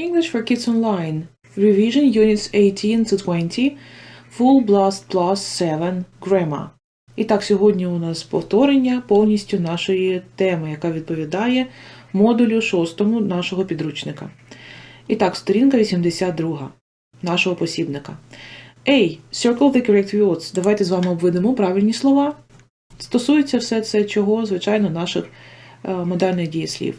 English for Kids Online. Revision Units 18 to 20. Full Blast Plus 7 Grammar. І так, сьогодні у нас повторення повністю нашої теми, яка відповідає модулю шостому нашого підручника. І так, сторінка 82 нашого посібника. A. Circle the correct words. Давайте з вами обведемо правильні слова. Стосується все це чого, звичайно, наших е, модальних дієслів.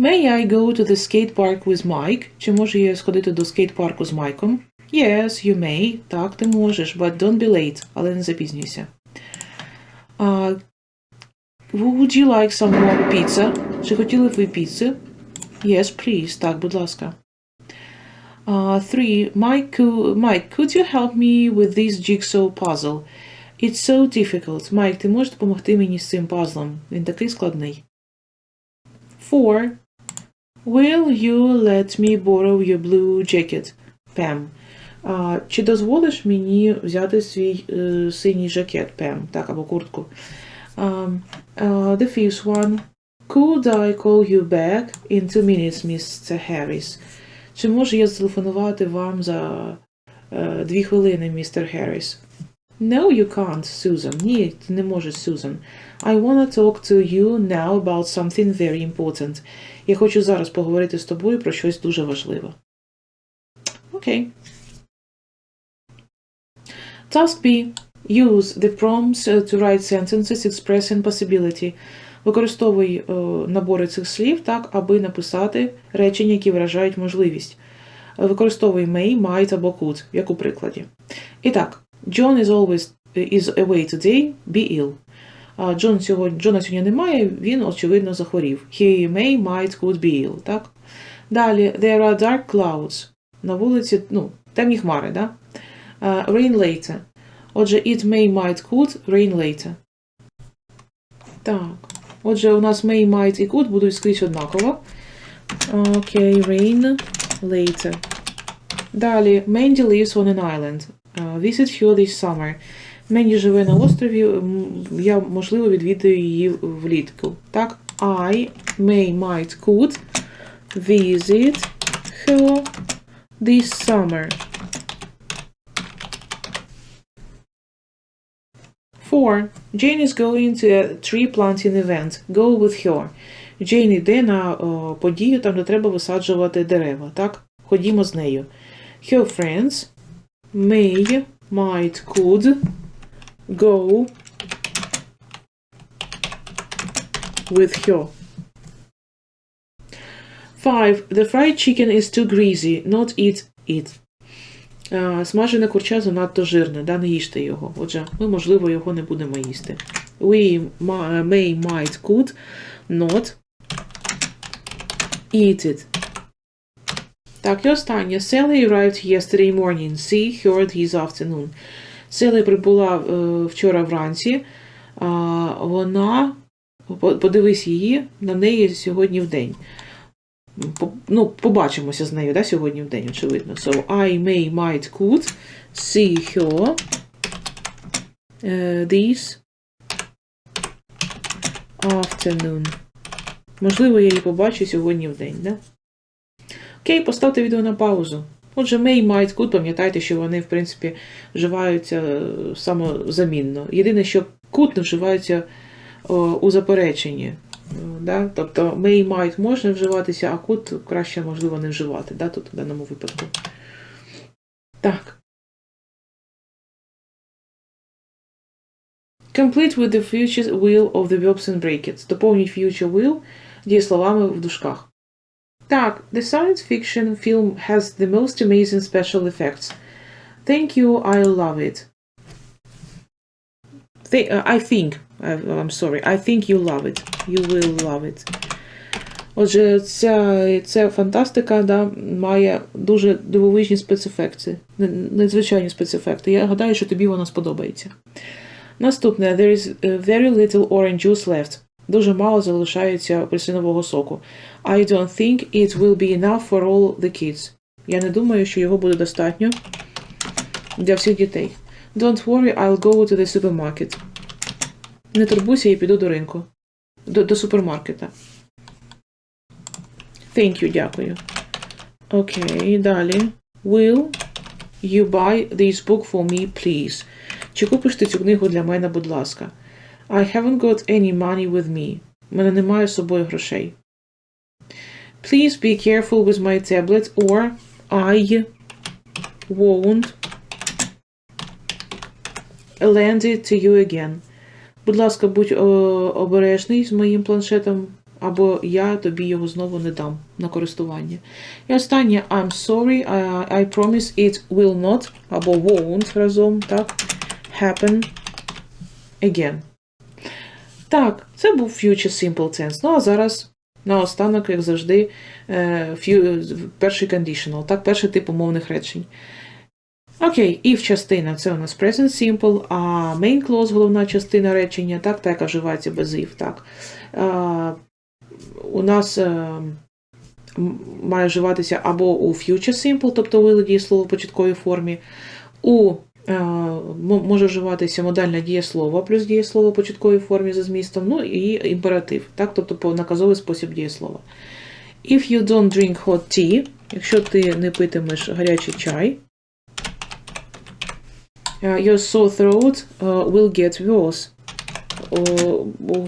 May I go to the skate park with Mike? Чи можу я сходити до скейт-парку з Майком? Yes, you may. Так, ти можеш, but don't be late. Але не запізнюйся. Uh, would you like some more pizza? Чи хотіли б ви піци? Yes, please. Так, будь ласка. Uh, three. Mike, cou- Mike, could you help me with this jigsaw puzzle? It's so difficult. Майк, ти можеш допомогти мені з цим пазлом? Він такий складний. Four. Will you let me borrow your blue jacket? Пем. А, чи дозволиш мені взяти свій е, синій жакет, Пем? Так, або куртку. Um, uh, the fifth one. Could I call you back in two minutes, Mr. Harris? Чи можу я зателефонувати вам за е, дві хвилини, містер Харріс? No, you can't, Susan. Ні, ти не можеш, Susan. I wanna talk to you now about something very important. Я хочу зараз поговорити з тобою про щось дуже важливе. Окей. Task B. Use the prompts uh, to write sentences expressing possibility. Використовуй е, набори цих слів так, аби написати речення, які виражають можливість. Використовуй may, might або could, як у прикладі. І так, John is always is away today, be ill. А Джон сьогодні, Джона сьогодні немає, він, очевидно, захворів. He may, might, could be ill, так? Далі, there are dark clouds. На вулиці, ну, темні хмари, да? Uh, rain later. Отже, it may, might, could, rain later. Так. Отже, у нас may, might і could будуть скрізь однаково. Окей, okay, rain later. Далі, Mandy lives on an island. Uh, visit her this summer. Менді живе на острові, я, можливо, відвідаю її влітку. Так, I may, might, could visit her this summer. Four. Jane is going to a tree planting event. Go with her. Джейн йде на о, подію, там де треба висаджувати дерева. Так? Ходімо з нею. Her friends may, might, could go with her. Five. The fried chicken is too greasy. Not eat it. Е, Смажене курча занадто жирне, да, не їжте його. Отже, ми, можливо, його не будемо їсти. We may, might, could not eat it. Так, і останнє. Sally arrived yesterday morning. See her this afternoon. Селі прибула е, вчора вранці. Вона, подивись її, на неї сьогодні в день. Ну, побачимося з нею, да, сьогодні в день, очевидно. So, I may, might, could see her е, this afternoon. Можливо, я її побачу сьогодні в день, да? Окей, поставте відео на паузу. Отже, may, might, could, пам'ятайте, що вони, в принципі, вживаються е, самозамінно. Єдине, що could не вживаються у запереченні. Е, Да? Тобто may, might можна вживатися, а could краще, можливо, не вживати, да? тут в даному випадку. Так. Complete with the future will of the verbs and brackets. Доповніть future will дієсловами в дужках. Так, the science fiction film has the most amazing special effects. Thank you, I love it. Th- uh, I think, I, I'm sorry, I think you love it. You will love it. Отже, ця, ця фантастика да, має дуже дивовижні спецефекти, не- надзвичайні спецефекти. Я гадаю, що тобі вона сподобається. Наступне, there is uh, very little orange juice left. Дуже мало залишається апельсинового соку. I don't think it will be enough for all the kids. Я не думаю, що його буде достатньо для всіх дітей. Don't worry, I'll go to the supermarket. Не турбуйся, я піду до ринку. До, до супермаркета. Thank you, дякую. Окей, далі. Will you buy this book for me, please? Чи купиш ти цю книгу для мене, будь ласка? I haven't got any money with me. Мене немає з собою грошей. Please be careful with my tablet or I won't lend it to you again. Будь ласка, будь о, обережний з моїм планшетом, або я тобі його знову не дам на користування. І останнє I'm sorry, I promise it will not, або won't разом, так, happen again. Так, це був future simple tense. Ну а зараз наостанок, як завжди, е, перший conditional, так, перший тип умовних речень. Окей, if частина це у нас present simple, а main clause, головна частина речення, так, та яка вживається без if, так. Е, у нас м- має вживатися або у future simple, тобто вигляді дієслово в початковій формі, у може вживатися модальне дієслово плюс дієслово початковій формі за змістом, ну і імператив, так, тобто по наказовий спосіб дієслова. If you don't drink hot tea, якщо ти не питимеш гарячий чай, your sore throat will get worse.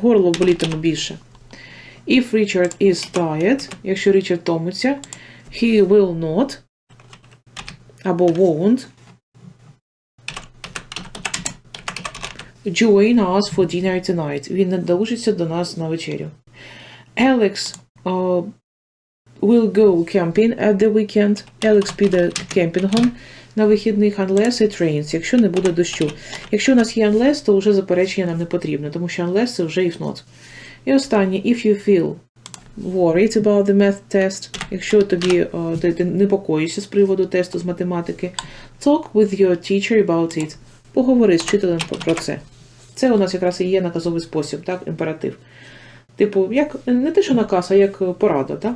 Горло болітиме більше. If Richard is tired, якщо Річард томиться, he will not або won't join us for dinner tonight. Він не долучиться до нас на вечерю. Alex uh, will go camping at the weekend. Alex піде кемпінгом на вихідних unless it rains, якщо не буде дощу. Якщо у нас є unless, то вже заперечення нам не потрібно, тому що unless це вже if not. І останнє, if you feel worried about the math test, якщо тобі е, ти, ти непокоїшся з приводу тесту з математики, talk with your teacher about it. Поговори з вчителем про це. Це у нас якраз і є наказовий спосіб, так, імператив. Типу, як не те, що наказ, а як порада, так?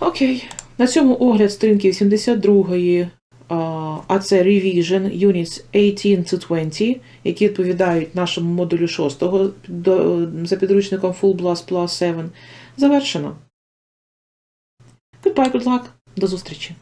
Окей. На цьому огляд сторінки 82, а, це Revision Units 18 to 20, які відповідають нашому модулю 6 за підручником Full Blast Plus 7, завершено. Goodbye, good luck. До зустрічі.